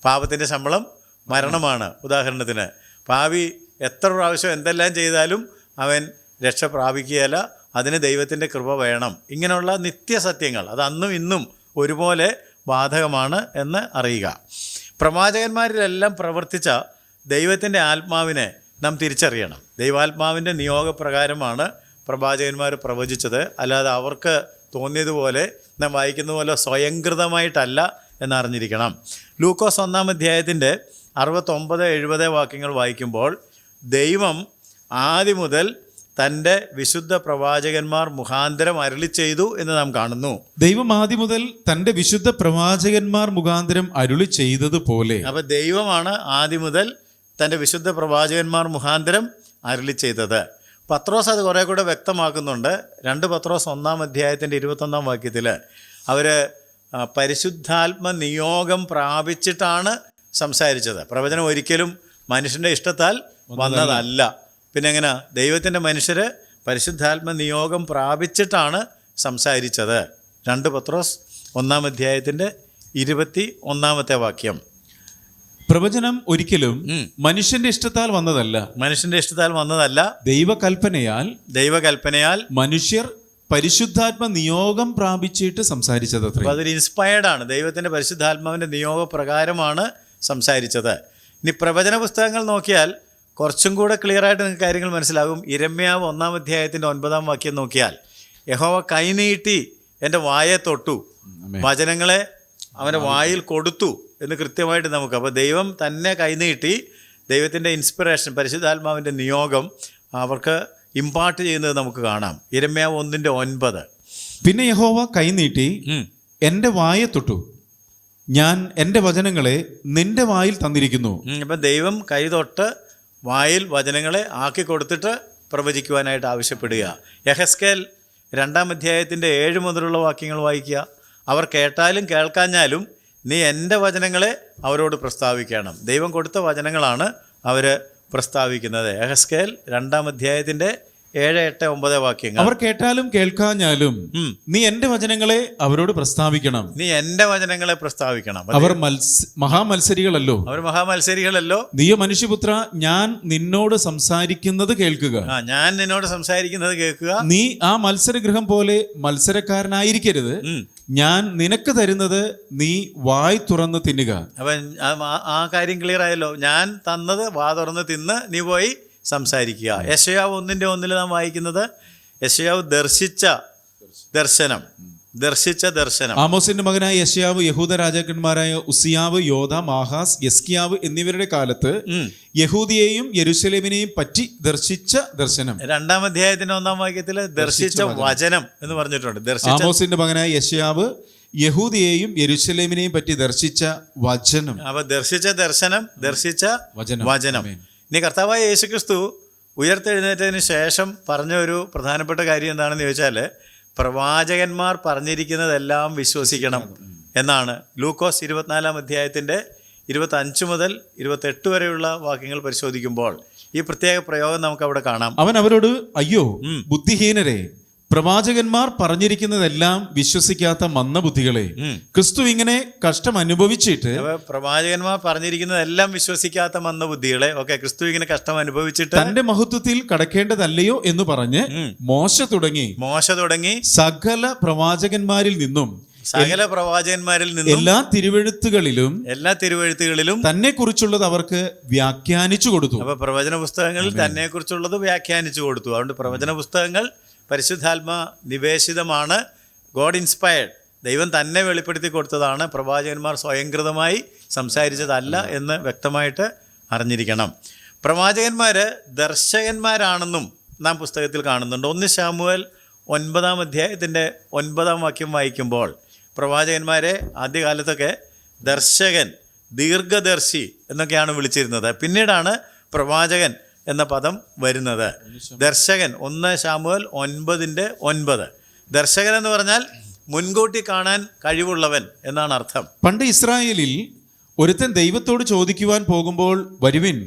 പാപത്തിന്റെ ശമ്പളം മരണമാണ് ഉദാഹരണത്തിന്. പാവി എത്ര പ്രാവശ്യം എന്തെല്ലാം ചെയ്താലും അവൻ രക്ഷ പ്രാപിക്കുകയില്ല അതിന് ദൈവത്തിന്റെ കൃപ വേണം. ഇങ്ങനെയുള്ള നിത്യസത്യങ്ങൾ അത് അന്നും ഇന്നും ഒരുപോലെ ബാധകമാണ് എന്ന് അറിയുക. പ്രവാചകന്മാരിലെല്ലാം പ്രവർത്തിച്ച ദൈവത്തിന്റെ ആത്മാവിനെ നാം തിരിച്ചറിയണം. ദൈവാത്മാവിന്റെ നിയോഗപ്രകാരമാണ് പ്രവാചകന്മാർ പ്രവചിച്ചത്. അല്ലാതെ അവർക്ക് തോന്നിയതുപോലെ നാം വായിക്കുന്ന പോലെ സ്വയംകൃതമായിട്ടല്ല എന്നറിഞ്ഞിരിക്കണം. ലൂക്കോസ് ഒന്നാം അധ്യായത്തിന്റെ അറുപത്തൊമ്പത് എഴുപത് വാക്യങ്ങൾ വായിക്കുമ്പോൾ ദൈവം ആദ്യം മുതൽ തന്റെ വിശുദ്ധ പ്രവാചകന്മാർ മുഖാന്തരം അരളി ചെയ്തു എന്ന് നാം കാണുന്നു. ദൈവം ആദ്യം മുതൽ തന്റെ വിശുദ്ധ പ്രവാചകന്മാർ മുഖാന്തരം അരുളി ചെയ്തതുപോലെ അപ്പോൾ ദൈവമാണ് ആദ്യം മുതൽ തന്റെ വിശുദ്ധ പ്രവാചകന്മാർ മുഖാന്തരം അരളി ചെയ്തത്. പത്രോസ് അത് കുറേ കൂടെ വ്യക്തമാക്കുന്നുണ്ട്. രണ്ട് പത്രോസ് ഒന്നാം അധ്യായത്തിന്റെ ഇരുപത്തൊന്നാം വാക്യത്തിൽ അവർ പരിശുദ്ധാത്മ നിയോഗം പ്രാപിച്ചിട്ടാണ് സംസാരിച്ചത്. പ്രവചനം ഒരിക്കലും മനുഷ്യന്റെ ഇഷ്ടത്താൽ വന്നതല്ല. പിന്നെ എങ്ങനെ? ദൈവത്തിന്റെ മനുഷ്യർ പരിശുദ്ധാത്മ നിയോഗം പ്രാപിച്ചിട്ടാണ് സംസാരിച്ചത്. രണ്ട് പത്രോസ് ഒന്നാം അധ്യായത്തിന്റെ ഇരുപത്തി ഒന്നാമത്തെ വാക്യം. പ്രവചനം ഒരിക്കലും മനുഷ്യന്റെ ഇഷ്ടത്താൽ വന്നതല്ല. മനുഷ്യന്റെ ഇഷ്ടത്താൽ വന്നതല്ല. ദൈവകൽപ്പനയാൽ ദൈവകൽപ്പനയാൽ മനുഷ്യർ പരിശുദ്ധാത്മ നിയോഗം പ്രാപിച്ചിട്ട് സംസാരിച്ചത് അപ്പോൾ അതിൽ ഇൻസ്പയർഡ് ആണ്. ദൈവത്തിന്റെ പരിശുദ്ധാത്മാവിന്റെ നിയോഗ നിയോഗപ്രകാരമാണ് സംസാരിച്ചത്. ഇനി പ്രവചന പുസ്തകങ്ങൾ നോക്കിയാൽ കുറച്ചും കൂടെ ക്ലിയർ ആയിട്ട് നിങ്ങൾക്ക് കാര്യങ്ങൾ മനസ്സിലാകും. ഇരമ്യാവ് ഒന്നാം അധ്യായത്തിന്റെ ഒൻപതാം വാക്യം നോക്കിയാൽ യഹോവ കൈനീട്ടി എന്റെ വായെ തൊട്ടു. വചനങ്ങളെ അവന്റെ വായിൽ കൊടുത്തു എന്ന് കൃത്യമായിട്ട് നമുക്ക് അപ്പോൾ ദൈവം തന്നെ കൈനീട്ടി ദൈവത്തിന്റെ ഇൻസ്പിറേഷൻ പരിശുദ്ധാത്മാവിന്റെ നിയോഗം അവർക്ക് ഇമ്പാർട്ട് ചെയ്യുന്നത് നമുക്ക് കാണാം. ഇരമ്യാവ് ഒന്നിന്റെ ഒൻപത്. പിന്നെ യഹോവ കൈനീട്ടി എന്റെ വായ വായെ തൊട്ടു. ഞാൻ എന്റെ വചനങ്ങളെ നിന്റെ വായിൽ തന്നിരിക്കുന്നു. അപ്പം ദൈവം കൈ തൊട്ട് വായിൽ വചനങ്ങളെ ആക്കി കൊടുത്തിട്ട് പ്രവചിക്കുവാനായിട്ട് ആവശ്യപ്പെടുക. യഹസ്കേൽ രണ്ടാം അധ്യായത്തിന്റെ ഏഴ് മുതലുള്ള വാക്യങ്ങൾ വായിക്കുക. അവർ കേട്ടാലും കേൾക്കാഞ്ഞാലും നീ എന്റെ വചനങ്ങളെ അവരോട് പ്രസ്താവിക്കണം. ദൈവം കൊടുത്ത വചനങ്ങളാണ് അവർ പ്രസ്താവിക്കുന്നത്. എഹസ്കേൽ രണ്ടാം അധ്യായത്തിന്റെ ഏഴ് എട്ട് ഒമ്പത് വാക്യങ്ങൾ. അവർ കേട്ടാലും കേൾക്കാഞ്ഞാലും നീ എന്റെ വചനങ്ങളെ അവരോട് പ്രസ്താവിക്കണം. നീ എന്റെ വചനങ്ങളെ പ്രസ്താവിക്കണം. അവർ മത്സ മഹാമത്സരികളല്ലോ. അവർ മഹാമത്സരികളല്ലോ. നീ മനുഷ്യപുത്ര ഞാൻ നിന്നോട് സംസാരിക്കുന്നത് കേൾക്കുക. ഞാൻ നിന്നോട് സംസാരിക്കുന്നത് കേൾക്കുക. നീ ആ മത്സരഗൃഹം പോലെ മത്സരക്കാരനായിരിക്കരുത്. ഞാൻ നിനക്ക് തരുന്നത് നീ വായ് തുറന്ന് തിന്നുക. അവൻ ആ- കാര്യം ക്ലിയർ ആയല്ലോ. ഞാൻ തന്നത് വാ തുറന്ന് തിന്ന് നീ പോയി സംസാരിക്കുക. യശയാവ് ഒന്നിന്റെ ഒന്നിൽ നാം വായിക്കുന്നത് യശയാവ് ദർശിച്ച ദർശനം. ദർശിച്ച ദർശനം. ആമോസിന്റെ മകനായ യശയാവ് യഹൂദ രാജാക്കന്മാരായ ഉസിയാവ് യോധ മാഹാസ് യസ്കിയാവ് എന്നിവരുടെ കാലത്ത് യഹൂദിയെയും യരുസലേമിനെയും പറ്റി ദർശിച്ച ദർശനം. രണ്ടാം അധ്യായത്തിന്റെ ഒന്നാം വാക്യത്തിൽ ദർശിച്ച വചനം. എന്ന് പറഞ്ഞിട്ടുണ്ട്. ദർശിച്ച ആമോസിന്റെ മകനായ യശയാവ് യഹൂദിയെയും യരുസലേമിനെയും പറ്റി ദർശിച്ച വചനം. അപ്പൊ ദർശിച്ച ദർശനം ദർശിച്ച വചനം. വചനം. ഇനി കർത്താവായ യേശുക്രിസ്തു ഉയർത്തെഴുന്നേറ്റതിന് ശേഷം പറഞ്ഞ ഒരു പ്രധാനപ്പെട്ട കാര്യം എന്താണെന്ന് ചോദിച്ചാൽ പ്രവാചകന്മാർ പറഞ്ഞിരിക്കുന്നതെല്ലാം വിശ്വസിക്കണം എന്നാണ് ലൂക്കോസ് ഇരുപത്തിനാലാം അധ്യായത്തിന്റെ ഇരുപത്തഞ്ച് മുതൽ ഇരുപത്തെട്ട് വരെയുള്ള വാക്യങ്ങൾ പരിശോധിക്കുമ്പോൾ ഈ പ്രത്യേക പ്രയോഗം നമുക്ക് അവിടെ കാണാം അവൻ അവരോട് അയ്യോ. ബുദ്ധിഹീനരെ പ്രവാചകന്മാർ പറഞ്ഞിരിക്കുന്നതെല്ലാം വിശ്വസിക്കാത്ത മന്ദബുദ്ധികളെ ക്രിസ്തു ഇങ്ങനെ കഷ്ടം അനുഭവിച്ചിട്ട് പ്രവാചകന്മാർ പറഞ്ഞിരിക്കുന്നതെല്ലാം വിശ്വസിക്കാത്ത മന്ദബുദ്ധികളെ ഓക്കെ ക്രിസ്തു ഇങ്ങനെ കഷ്ടം അനുഭവിച്ചിട്ട് തന്റെ മഹത്വത്തിൽ കടക്കേണ്ടതല്ലയോ എന്ന് പറഞ്ഞ് മോശ തുടങ്ങി. മോശ തുടങ്ങി. സകല പ്രവാചകന്മാരിൽ നിന്നും സകല പ്രവാചകന്മാരിൽ നിന്നും എല്ലാ തിരുവെഴുത്തുകളിലും എല്ലാ തിരുവഴുത്തുകളിലും തന്നെ കുറിച്ചുള്ളത് അവർക്ക് വ്യാഖ്യാനിച്ചു കൊടുത്തു. അപ്പൊ പ്രവചന പുസ്തകങ്ങളിൽ തന്നെ കുറിച്ചുള്ളത് വ്യാഖ്യാനിച്ചു കൊടുത്തു. അതുകൊണ്ട് പ്രവചന പുസ്തകങ്ങൾ പരിശുദ്ധാത്മ നിവേശിതമാണ്. ഗോഡ് ഇൻസ്പയർഡ് ദൈവം തന്നെ വെളിപ്പെടുത്തി കൊടുത്തതാണ്. പ്രവാചകന്മാർ സ്വയംകൃതമായി സംസാരിച്ചതല്ല എന്ന് വ്യക്തമായിട്ട് അറിഞ്ഞിരിക്കണം. പ്രവാചകന്മാർ ദർശകന്മാരാണെന്നും നാം പുസ്തകത്തിൽ കാണുന്നുണ്ട്. ഒന്ന് ശാമുവൽ ഒൻപതാം അധ്യായത്തിന്റെ ഒൻപതാം വാക്യം വായിക്കുമ്പോൾ പ്രവാചകന്മാരെ ആദ്യകാലത്തൊക്കെ ദർശകൻ ദീർഘദർശി എന്നൊക്കെയാണ് വിളിച്ചിരുന്നത്. പിന്നീടാണ് പ്രവാചകൻ എന്ന പദം വരുന്നത്. ദർശകൻ ഒന്ന് ശാമുവൽ ഒൻപതിന്റെ ഒൻപത്. ദർശകൻ എന്ന് പറഞ്ഞാൽ മുൻകൂട്ടി കാണാൻ കഴിവുള്ളവൻ എന്നാണ് അർത്ഥം. പണ്ട് ഇസ്രായേലിൽ ഒരുത്തൻ ദൈവത്തോട് ചോദിക്കുവാൻ പോകുമ്പോൾ വരുവിൻ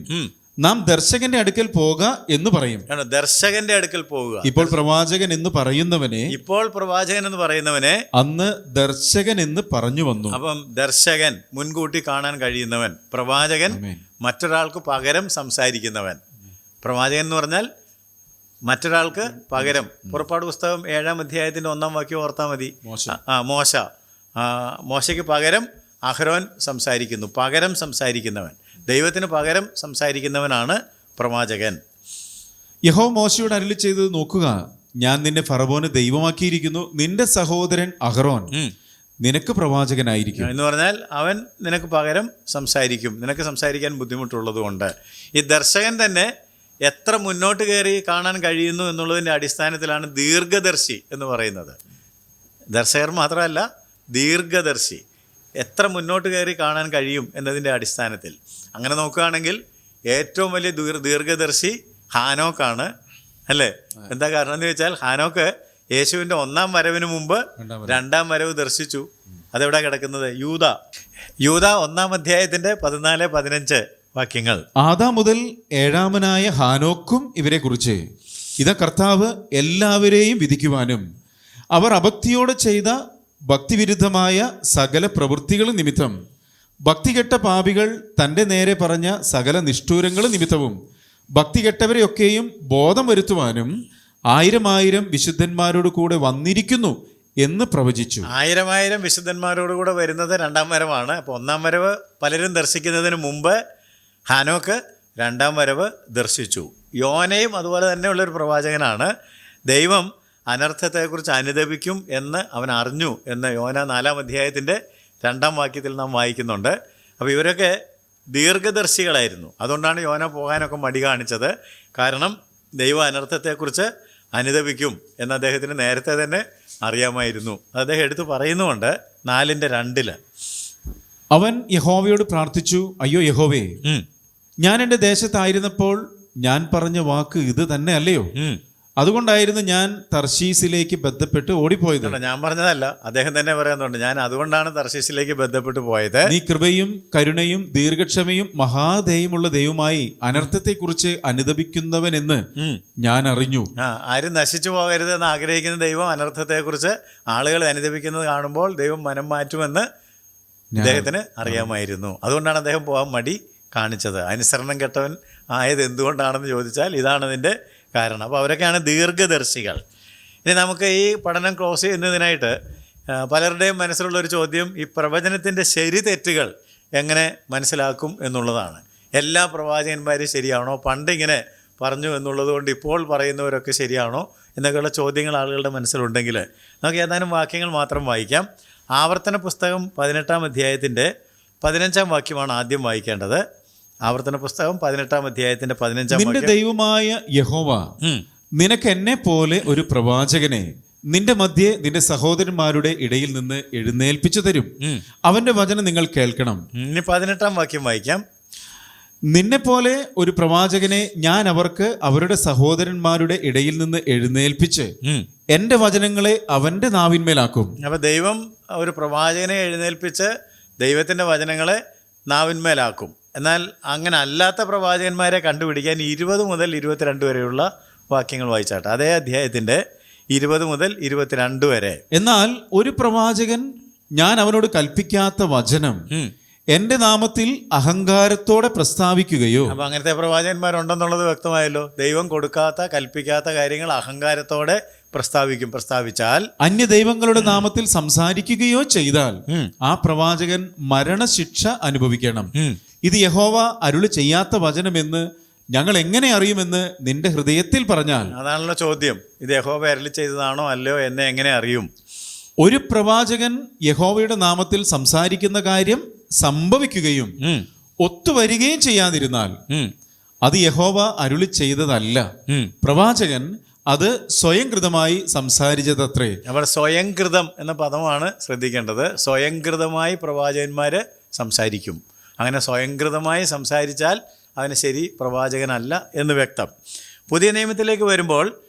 നാം ദർശകന്റെ അടുക്കൽ പോക എന്ന് പറയും. ദർശകന്റെ അടുക്കൽ പോവുക. ഇപ്പോൾ പ്രവാചകൻ എന്ന് പറയുന്നവനെ ഇപ്പോൾ പ്രവാചകൻ എന്ന് പറയുന്നവനെ അന്ന് ദർശകൻ എന്ന് പറഞ്ഞു വന്നു. അപ്പം ദർശകൻ മുൻകൂട്ടി കാണാൻ കഴിയുന്നവൻ പ്രവാചകൻ. മറ്റൊരാൾക്ക് പകരം സംസാരിക്കുന്നവൻ. പ്രവാചകൻ എന്ന് പറഞ്ഞാൽ മറ്റൊരാൾക്ക് പകരം പുറപ്പാട് പുസ്തകം ഏഴാം അധ്യായത്തിന്റെ ഒന്നാം വാക്യം ഓർത്താൽ മതി. മോശ. ആ മോശ. മോശയ്ക്ക് പകരം അഹ്റോൻ സംസാരിക്കുന്നു. പകരം സംസാരിക്കുന്നവൻ. ദൈവത്തിന് പകരം സംസാരിക്കുന്നവനാണ് പ്രവാചകൻ. യഹോ മോശയോട് അരുളി ചെയ്തത് നോക്കുക. ഞാൻ നിന്നെ ഫറവോന് ദൈവമാക്കിയിരിക്കുന്നു. നിന്റെ സഹോദരൻ അഹറോൻ നിനക്ക് പ്രവാചകനായിരിക്കും. എന്ന് പറഞ്ഞാൽ അവൻ നിനക്ക് പകരം സംസാരിക്കും. നിനക്ക് സംസാരിക്കാൻ ബുദ്ധിമുട്ടുള്ളതുകൊണ്ട്. ഈ ദർശകൻ തന്നെ എത്ര മുന്നോട്ട് കയറി കാണാൻ കഴിയുന്നു എന്നുള്ളതിന്റെ അടിസ്ഥാനത്തിലാണ് ദീർഘദർശി എന്ന് പറയുന്നത്. ദർശകർ മാത്രമല്ല ദീർഘദർശി. എത്ര മുന്നോട്ട് കയറി കാണാൻ കഴിയും എന്നതിന്റെ അടിസ്ഥാനത്തിൽ. അങ്ങനെ നോക്കുകയാണെങ്കിൽ ഏറ്റവും വലിയ ദീർ ദീർഘദർശി ഹാനോക്കാണ് അല്ലേ? എന്താ കാരണം എന്ന് വെച്ചാൽ ഹാനോക്ക് യേശുവിന്റെ ഒന്നാം വരവിന് മുമ്പ് രണ്ടാം വരവ്. ദർശിച്ചു. അതെവിടെ കിടക്കുന്നത്? യൂത യൂത ഒന്നാം അധ്യായത്തിന്റെ പതിനാല് പതിനഞ്ച്. വാക്യങ്ങൾ. ആദാം മുതൽ ഏഴാമനായ ഹാനോക്കും ഇവരെ കുറിച്ച്. ഇതാ കർത്താവ് എല്ലാവരെയും വിധിക്കുവാനും അവർ അഭക്തിയോടെ ചെയ്ത ഭക്തിവിരുദ്ധമായ സകല പ്രവൃത്തികൾ നിമിത്തം ഭക്തികെട്ട പാപികൾ തന്റെ നേരെ പറഞ്ഞ സകല നിഷ്ഠൂരങ്ങൾ നിമിത്തവും ഭക്തികെട്ടവരെയൊക്കെയും ബോധം വരുത്തുവാനും ആയിരം ആയിരം വിശുദ്ധന്മാരോട് കൂടെ വന്നിരിക്കുന്നു എന്ന് പ്രവചിച്ചു. ആയിരം ആയിരം വിശുദ്ധന്മാരോട് കൂടെ വരുന്നത് രണ്ടാം വരവാണ്. അപ്പോൾ ഒന്നാം വരവ് പലരും ദർശിക്കുന്നതിന് മുമ്പ് ഹാനോക്ക് രണ്ടാം വരവ് ദർശിച്ചു. യോനയും അതുപോലെ തന്നെയുള്ളൊരു പ്രവാചകനാണ്. ദൈവം അനർത്ഥത്തെക്കുറിച്ച് അനുദപിക്കും എന്ന് അവൻ അറിഞ്ഞു എന്ന് യോന നാലാം അധ്യായത്തിന്റെ രണ്ടാം വാക്യത്തിൽ നാം വായിക്കുന്നുണ്ട്. അപ്പോൾ ഇവരൊക്കെ ദീർഘദർശികളായിരുന്നു. അതുകൊണ്ടാണ് യോന പോകാനൊക്കെ മടി കാണിച്ചത്. കാരണം ദൈവ അനർത്ഥത്തെക്കുറിച്ച് അനുദപിക്കും എന്ന് അദ്ദേഹത്തിന് നേരത്തെ തന്നെ അറിയാമായിരുന്നു. അദ്ദേഹം എടുത്തു പറയുന്നുമുണ്ട് നാലിന്റെ രണ്ടിൽ. അവൻ യഹോവയോട് പ്രാർത്ഥിച്ചു അയ്യോ യഹോവേ ഞാൻ എന്റെ ദേശത്തായിരുന്നപ്പോൾ ഞാൻ പറഞ്ഞ വാക്ക് ഇത് തന്നെ അല്ലയോ? അതുകൊണ്ടായിരുന്നു ഞാൻ തർശീസിലേക്ക് ബന്ധപ്പെട്ട് ഓടിപ്പോയത്. ഞാൻ പറഞ്ഞതല്ല. അദ്ദേഹം തന്നെ പറയുന്നുണ്ട് ഞാൻ അതുകൊണ്ടാണ് തർശീസിലേക്ക് ബന്ധപ്പെട്ട് പോയത്. നീ കൃപയും കരുണയും ദീർഘക്ഷമയും മഹാദയമുള്ള ദൈവമായി അനർത്ഥത്തെക്കുറിച്ച് അനുദപിക്കുന്നവനെന്ന് എന്ന് ഞാൻ അറിഞ്ഞു. ആരും നശിച്ചു പോകരുത് എന്ന് ആഗ്രഹിക്കുന്ന ദൈവം അനർത്ഥത്തെക്കുറിച്ച് ആളുകൾ അനുദപിക്കുന്നത് കാണുമ്പോൾ ദൈവം മനം മാറ്റുമെന്ന് അദ്ദേഹത്തിന് അറിയാമായിരുന്നു. അതുകൊണ്ടാണ് അദ്ദേഹം പോകാൻ മടി കാണിച്ചത്. അനുസരണം കെട്ടവൻ ആയത് എന്തുകൊണ്ടാണെന്ന് ചോദിച്ചാൽ ഇതാണ് അതിന്റെ കാരണം. അപ്പോൾ അവരൊക്കെയാണ് ദീർഘദർശികൾ. ഇനി നമുക്ക് ഈ പഠനം ക്ലോസ് ചെയ്യുന്നതിനായിട്ട് പലരുടെയും മനസ്സിലുള്ള ഒരു ചോദ്യം ഈ പ്രവചനത്തിന്റെ ശരി തെറ്റുകൾ എങ്ങനെ മനസ്സിലാക്കും എന്നുള്ളതാണ്. എല്ലാ പ്രവാചകന്മാരും ശരിയാണോ? പണ്ടിങ്ങനെ പറഞ്ഞു എന്നുള്ളത് കൊണ്ട് ഇപ്പോൾ പറയുന്നവരൊക്കെ ശരിയാണോ? എന്നൊക്കെയുള്ള ചോദ്യങ്ങൾ ആളുകളുടെ മനസ്സിലുണ്ടെങ്കിൽ നമുക്ക് ഏതാനും വാക്യങ്ങൾ മാത്രം വായിക്കാം. ആവർത്തന പുസ്തകം പതിനെട്ടാം അധ്യായത്തിന്റെ പതിനഞ്ചാം വാക്യമാണ് ആദ്യം വായിക്കേണ്ടത്. ആവർത്തന പുസ്തകം പതിനെട്ടാം അധ്യായത്തിന്റെ പതിനഞ്ചാം നിന്റെ ദൈവമായ യഹോവ നിനക്ക് എന്നെ പോലെ ഒരു പ്രവാചകനെ നിന്റെ മധ്യേ നിന്റെ സഹോദരന്മാരുടെ ഇടയിൽ നിന്ന് എഴുന്നേൽപ്പിച്ചു തരും. അവന്റെ വചനം നിങ്ങൾ കേൾക്കണം. ഇനി പതിനെട്ടാം വാക്യം വായിക്കാം. നിന്നെ പോലെ ഒരു പ്രവാചകനെ ഞാൻ അവർക്ക് അവരുടെ സഹോദരന്മാരുടെ ഇടയിൽ നിന്ന് എഴുന്നേൽപ്പിച്ച് എന്റെ വചനങ്ങളെ അവന്റെ നാവിന്മേലാക്കും. അപ്പോൾ ദൈവം ഒരു പ്രവാചകനെ എഴുന്നേൽപ്പിച്ച് ദൈവത്തിന്റെ വചനങ്ങളെ നാവിന്മേലാക്കും. എന്നാൽ അങ്ങനെ അല്ലാത്ത പ്രവാചകന്മാരെ കണ്ടുപിടിക്കാൻ ഇരുപത് മുതൽ ഇരുപത്തിരണ്ട് വരെയുള്ള വാക്യങ്ങൾ വായിച്ചാട്ടെ. അതേ അധ്യായത്തിന്റെ ഇരുപത് മുതൽ ഇരുപത്തിരണ്ട് വരെ. എന്നാൽ ഒരു പ്രവാചകൻ ഞാൻ അവനോട് കൽപ്പിക്കാത്ത വചനം എന്റെ നാമത്തിൽ അഹങ്കാരത്തോടെ പ്രസ്താവിക്കുകയോ അപ്പൊ അങ്ങനത്തെ പ്രവാചകന്മാരുണ്ടെന്നുള്ളത് വ്യക്തമായല്ലോ. ദൈവം കൊടുക്കാത്ത കൽപ്പിക്കാത്ത കാര്യങ്ങൾ അഹങ്കാരത്തോടെ പ്രസ്താവിക്കും പ്രസ്താവിച്ചാൽ അന്യ ദൈവങ്ങളുടെ നാമത്തിൽ സംസാരിക്കുകയോ ചെയ്താൽ ആ പ്രവാചകൻ മരണശിക്ഷ അനുഭവിക്കണം. ഇത് യഹോവ അരുളി ചെയ്യാത്ത വചനമെന്ന് ഞങ്ങൾ എങ്ങനെ അറിയുമെന്ന് നിന്റെ ഹൃദയത്തിൽ പറഞ്ഞാൽ. അതാണല്ലോ ചോദ്യം. ഇത് യഹോവ അരളി ചെയ്തതാണോ അല്ലയോ എന്നെ എങ്ങനെ അറിയും? ഒരു പ്രവാചകൻ യഹോവയുടെ നാമത്തിൽ സംസാരിക്കുന്ന കാര്യം സംഭവിക്കുകയും ഒത്തുവരികയും ചെയ്യാതിരുന്നാൽ അത് യഹോവ അരുളി ചെയ്തതല്ല. പ്രവാചകൻ അത് സ്വയംകൃതമായി സംസാരിച്ചതത്രേ. അപ്പോൾ സ്വയംകൃതം എന്ന പദമാണ് ശ്രദ്ധിക്കേണ്ടത്. സ്വയംകൃതമായി പ്രവാചകന്മാർ സംസാരിക്കും. അങ്ങനെ സ്വയംകൃതമായി സംസാരിച്ചാൽ അവന് ശരി പ്രവാചകനല്ല എന്ന് വ്യക്തം. പുതിയ നിയമത്തിലേക്ക് വരുമ്പോൾ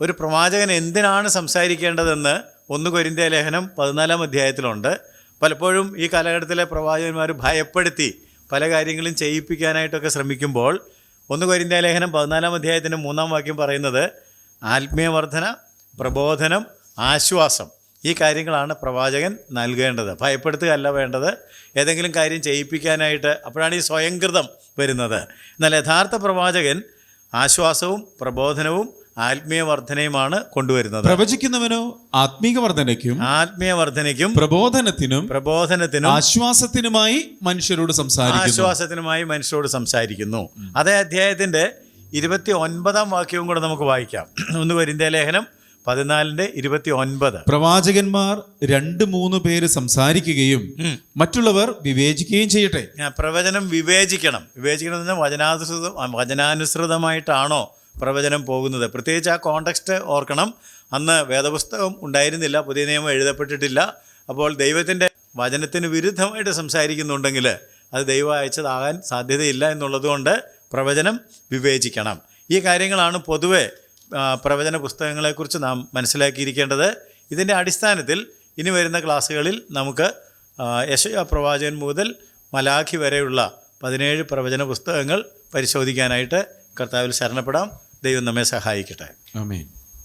ഒരു പ്രവാചകൻ എന്തിനാണ് സംസാരിക്കേണ്ടതെന്ന് ഒന്ന് കൊരിന്ത്യ ലേഖനം പതിനാലാം അധ്യായത്തിലുണ്ട്. പലപ്പോഴും ഈ കാലഘട്ടത്തിലെ പ്രവാചകന്മാർ ഭയപ്പെടുത്തി പല കാര്യങ്ങളും ചെയ്യിപ്പിക്കാനായിട്ടൊക്കെ ശ്രമിക്കുമ്പോൾ ഒന്ന് കൊരിന്ത്യ ലേഖനം പതിനാലാം അധ്യായത്തിന്റെ മൂന്നാം വാക്യം പറയുന്നത് ആത്മീയവർധന പ്രബോധനം ആശ്വാസം. ഈ കാര്യങ്ങളാണ് പ്രവാചകൻ നൽകേണ്ടത്. ഭയപ്പെടുത്തുകയല്ല വേണ്ടത്. ഏതെങ്കിലും കാര്യം ചെയ്യിപ്പിക്കാനായിട്ട് അപ്പോഴാണ് ഈ സ്വയംകൃതം വരുന്നത്. എന്നാൽ യഥാർത്ഥ പ്രവാചകൻ ആശ്വാസവും പ്രബോധനവും ആത്മീയ വർധനയുമാണ് കൊണ്ടുവരുന്നത്. പ്രവചിക്കുന്നവനോ ആത്മീയവർദ്ധനയ്ക്കും വർധനയ്ക്കും ആത്മീയ വർധനയ്ക്കും പ്രബോധനത്തിനും പ്രബോധനത്തിനും ആശ്വാസത്തിനുമായി മനുഷ്യരോട് സംസാരിക്കുന്നു. ആശ്വാസത്തിനുമായി മനുഷ്യരോട് സംസാരിക്കുന്നു. അതേ അധ്യായത്തിന്റെ ഇരുപത്തി ഒൻപതാം വാക്യവും കൂടെ നമുക്ക് വായിക്കാം. ഒന്ന് വരിന്ത്യ ലേഖനം പതിനാലിന്റെ ഇരുപത്തി ഒൻപത് പ്രവാചകന്മാർ രണ്ട് മൂന്ന് പേര് സംസാരിക്കുകയും മറ്റുള്ളവർ വിവേചിക്കുകയും ചെയ്യട്ടെ. പ്രവചനം വിവേചിക്കണം. വിവേചിക്കണം എന്ന് പറഞ്ഞാൽ വചനാനുസൃത വചനാനുസൃതമായിട്ടാണോ പ്രവചനം പോകുന്നത്? പ്രത്യേകിച്ച് ആ കോണ്ടക്സ്റ്റ് ഓർക്കണം. അന്ന് വേദപുസ്തകം ഉണ്ടായിരുന്നില്ല പുതിയ നിയമം എഴുതപ്പെട്ടിട്ടില്ല. അപ്പോൾ ദൈവത്തിന്റെ വചനത്തിന് വിരുദ്ധമായിട്ട് സംസാരിക്കുന്നുണ്ടെങ്കിൽ അത് ദൈവം അയച്ചതാകാൻ സാധ്യതയില്ല എന്നുള്ളതുകൊണ്ട് പ്രവചനം വിവേചിക്കണം. ഈ കാര്യങ്ങളാണ് പൊതുവെ പ്രവചന പുസ്തകങ്ങളെക്കുറിച്ച് നാം മനസ്സിലാക്കിയിരിക്കേണ്ടത്. ഇതിന്റെ അടിസ്ഥാനത്തിൽ ഇനി വരുന്ന ക്ലാസ്സുകളിൽ നമുക്ക് യശയ പ്രവാചകൻ മുതൽ മലാഖി വരെയുള്ള പതിനേഴ് പ്രവചന പുസ്തകങ്ങൾ പരിശോധിക്കാനായിട്ട് കർത്താവിൽ ശരണപ്പെടാം. ദൈവം നമ്മെ സഹായിക്കട്ടെ. ആമേൻ.